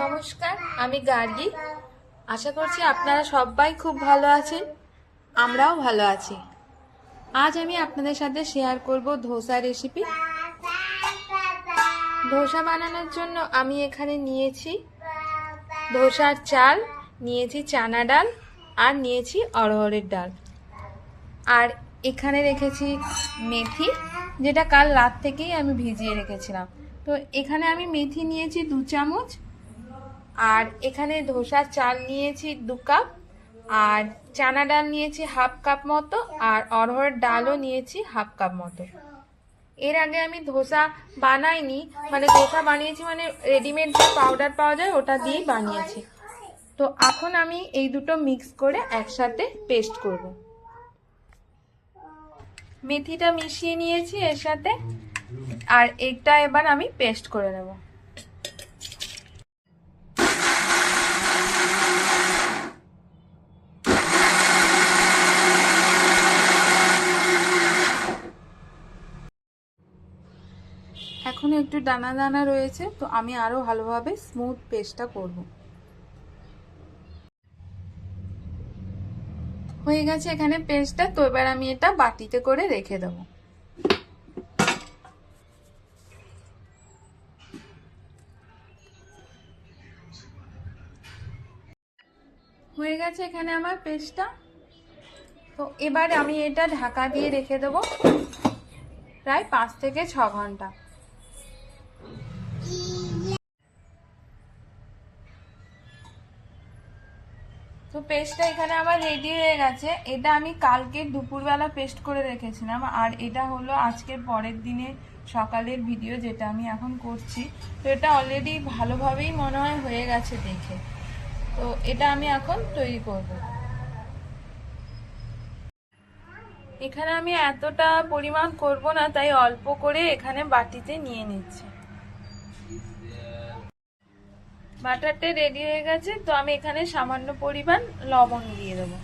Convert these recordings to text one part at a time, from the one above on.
নমস্কার, আমি গার্গী। আশা করছি আপনারা সবাই খুব ভালো আছেন, আমরাও ভালো আছি। আজ আমি আপনাদের সাথে শেয়ার করব ধোসা রেসিপি ধোসা বানানোর জন্য আমি এখানে নিয়েছি ধোসার চাল, নিয়েছি চানা ডাল আর নিয়েছি অরহরের ডাল। আর এখানে রেখেছি মেথি, যেটা কাল রাত থেকেই আমি ভিজিয়ে রেখেছিলাম। তো এখানে আমি মেথি নিয়েছি দু চামচ আর এখানে ধোসার চাল নিয়েছি দু কাপ, আর চানা ডাল নিয়েছি হাফ কাপ মতো, আর অরহরের ডালও নিয়েছি হাফ কাপ মতো। এর আগে আমি ধোসা বানাইনি মানে ধোসা বানিয়েছি মানে রেডিমেড যে পাউডার পাওয়া যায় ওটা দিয়েই বানিয়েছি। তো এখন আমি এই দুটো মিক্স করে একসাথে পেস্ট করব। মেথিটা মিশিয়ে নিয়েছি এর সাথে, আর এটা এবার আমি পেস্ট করে নেব। এখনও একটু দানা দানা রয়েছে, তো আমি আরও ভালোভাবে স্মুথ পেস্টটা করব। হয়ে গেছে এখানে পেস্টটা তো এবার আমি এটা বাটিতে করে রেখে দেবো। হয়ে গেছে এখানে আমার পেস্টটা তো এবার আমি এটা ঢাকা দিয়ে রেখে দেবো প্রায় পাঁচ থেকে ছ ঘণ্টা। তো পেস্টটা এখানে আমার রেডি হয়ে গেছে। এটা আমি কালকে দুপুরবেলা পেস্ট করে রেখেছিলাম। আর এটা হলো আজকের পরের দিনে সকালের ভিডিও যেটা আমি এখন করছি। তো এটা অলরেডি ভালোভাবেই মনে হয় হয়ে গেছে দেখে। তো এটা আমি এখন তৈরি করব। এখানে আমি এতটা পরিমাণ করব না, তাই অল্প করে এখানে বাটিতে নিয়ে নিচ্ছি। বাটারটা রেডি হয়ে গেছে, তো আমি এখানে সামান্য পরিমাণ লবণ দিয়ে দেবো।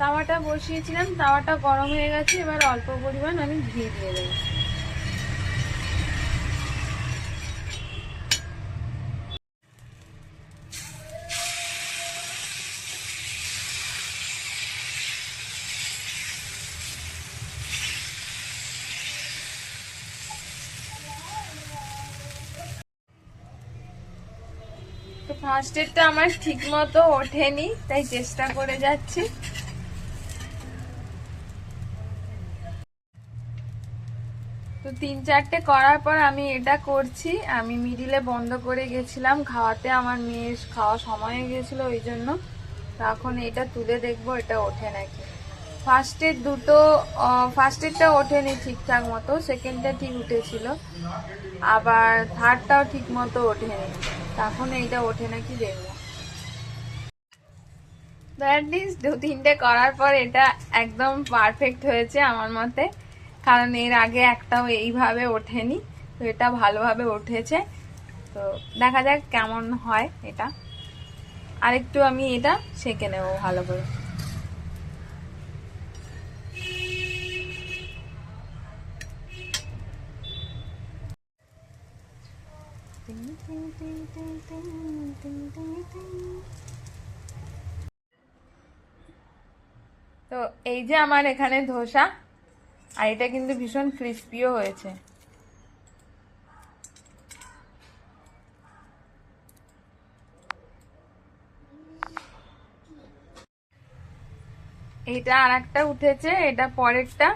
তাওয়াটা বসিয়েছিলাম, তাওয়াটা গরম হয়ে গেছে, এবার অল্প পরিমাণ আমি ঘি দিয়ে দেবো। ফার্স্ট এডটা আমার ঠিক মতো ওঠেনি, তাই চেষ্টা করে যাচ্ছি। তো তিন চারটে করার পর আমি এটা করছি। আমি মিডিলে বন্ধ করে গেছিলাম, খাওয়াতে আমার মেয়ের খাওয়া সময় হয়ে গেছিল ওই জন্য। এখন এটা তুলে দেখব, এটা ওঠে নাকি। ফার্স্টের দুটো ফার্স্টেরটা ওঠেনি ঠিকঠাক মতো সেকেন্ডটা ঠিক উঠেছিল। আবার থার্ডটাও ঠিক মতো ওঠেনি। তখন এইটা ওঠে নাকি দেখব। অ্যাটলিস্ট দু তিনটে করার পর এটা একদম পারফেক্ট হয়েছে আমার মতে। কারণ এর আগে একটাও এইভাবে ওঠেনি, তো এটা ভালোভাবে উঠেছে। তো দেখা যাক কেমন হয় এটা। আরেকটু আমি এটা সেঁকে নেব ভালো করে। তো এই যে আমার এখানে ধোসা, আর এটা কিন্তু ভীষণ ক্রিস্পিও হয়েছে। এটা আর একটা উঠেছে, এটা পরেরটা।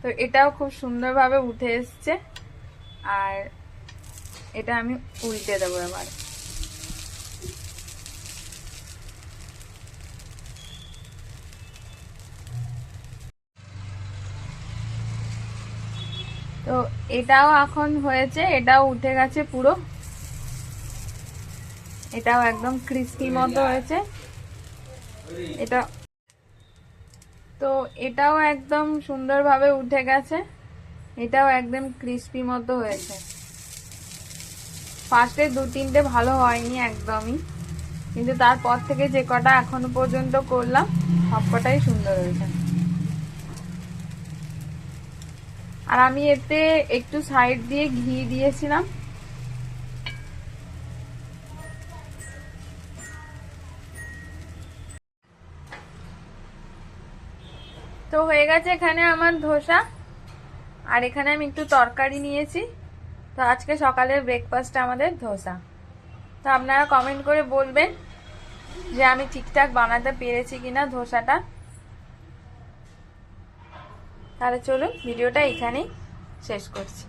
তো এটাও খুব সুন্দরভাবে উঠে এসছে। আর এটা আমি উল্টে দেবো এবার। তো এটাও এখন হয়েছে, এটাও উঠে গেছে পুরো। এটাও একদম ক্রিস্পি মতো হয়েছে। এটা তো এটাও একদম সুন্দরভাবে উঠে গেছে। এটাও একদম ক্রিস্পি মতো হয়েছে। ফার্স্টে দু তিনটে ভালো হয়নি একদমই। কিন্তু তারপর থেকে যে কটা এখনও পর্যন্ত করলাম, সব কটাই সুন্দর হয়েছে। আর আমি এতে একটু সাইড দিয়ে ঘি দিয়েছিলাম। তো হয়ে গেছে এখানে আমার ধোসা। আর এখানে আমি একটু তরকারি নিয়েছি। তো আজকে সকালের ব্রেকফাস্টটা আমাদের ধোসা। তো আপনারা কমেন্ট করে বলবেন যে আমি ঠিকঠাক বানাতে পেরেছি কিনা ধোসাটা। তাহলে চলুন ভিডিওটা এখানেই শেষ করছি।